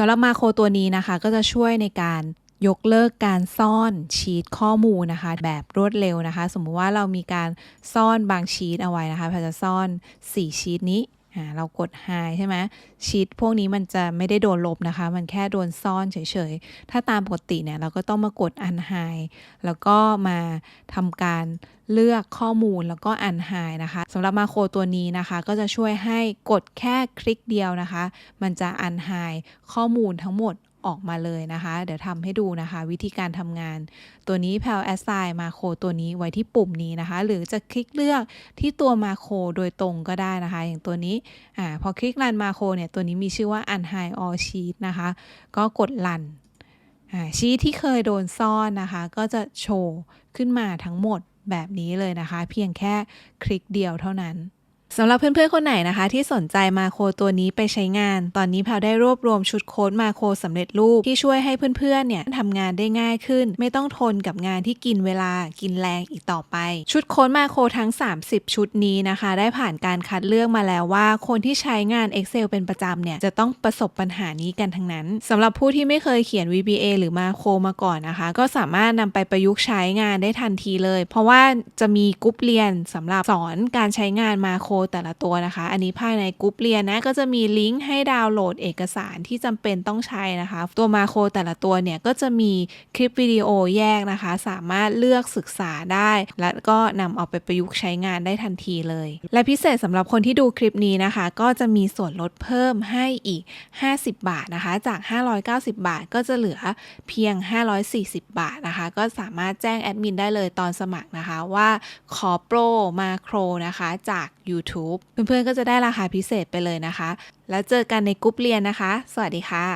สำหรับมาโครตัวนี้นะคะ ก็จะช่วยในการยกเลิกการซ่อนชีตข้อมูลนะคะ แบบรวดเร็วนะคะ สมมุติว่าเรามีการซ่อนบางชีตเอาไว้นะคะเราจะซ่อน 4 ชีตนี้ เรากด hide ใช่ไหมชีตพวกนี้มันจะไม่ได้โดนลบนะคะ มันแค่โดนซ่อนเฉยๆ ถ้าตามปกติเนี่ย เราก็ต้องมากด unhide แล้วก็มาทำการเลือกข้อมูลแล้วก็ unhide นะคะสำหรับมาโครตัวนี้นะคะ ก็จะช่วยให้กดแค่คลิกเดียวนะคะ มันจะ unhide ข้อมูลทั้งหมด ออกมาเลยนะคะ เดี๋ยวทำให้ดูนะคะ วิธีการทำงาน ตัวนี้ p a l assign มาโคตัวนี้ไว้ที่ปุ่มนี้นะคะ หรือจะคลิกเลือกที่ตัวมาโคโดยตรงก็ได้นะคะ อย่างตัวนี้อ่าพอคลิกรันมาโคเนี่ยตัวนี้มีชื่อว่า unhide all sheet นะคะ ก็กดรันชีทที่เคยโดนซ่อนนะคะ ก็จะโชว์ขึ้นมาทั้งหมดแบบนี้เลยนะคะ เพียงแค่คลิกเดียวเท่านั้น สำหรับเพื่อนๆ คนไหนนะคะ ที่สนใจมาโครตัวนี้ไปใช้งาน ตอนนี้แพลได้รวบรวมชุดโค้ดมาโครสำเร็จรูปที่ช่วยให้เพื่อนๆ เนี่ยทำงานได้ง่ายขึ้น ไม่ต้องทนกับงานที่กินเวลากินแรงอีกต่อไป ชุดโค้ดมาโครทั้ง 30 ชุดนี้นะคะ ได้ผ่านการคัดเลือกมาแล้วว่า คนที่ใช้งาน Excel เป็นประจำเนี่ยจะต้องประสบปัญหานี้กันทั้งนั้นสำหรับผู้ที่ไม่เคยเขียน VBA หรือมาโครมาก่อนนะคะ ก็สามารถนำไปประยุกต์ใช้งานได้ทันทีเลย เพราะว่าจะมีกรุ๊ปเรียนสำหรับสอนการใช้งานมาโครแต่ละตัวนะคะ อันนี้ภายในกรุ๊ปเรียนนะก็จะมีลิงก์ให้ดาวน์โหลดเอกสารที่จำเป็นต้องใช้นะคะ ตัวมาโครแต่ละตัวเนี่ยก็จะมีคลิปวิดีโอแยกนะคะ สามารถเลือกศึกษาได้ และก็นำเอาไปประยุกต์ใช้งานได้ทันทีเลย และพิเศษสำหรับคนที่ดูคลิปนี้นะคะ ก็จะมีส่วนลดเพิ่มให้อีก 50 บาทนะคะ จาก 590 บาทก็จะเหลือเพียง 540 บาทนะคะ ก็สามารถแจ้งแอดมินได้เลยตอนสมัครนะคะว่าขอโปรมาโครนะคะจาก YouTube เพื่อนๆก็จะได้ราคาพิเศษไปเลยนะคะ แล้วเจอกันในกรุ๊ปเรียนนะคะ สวัสดีค่ะ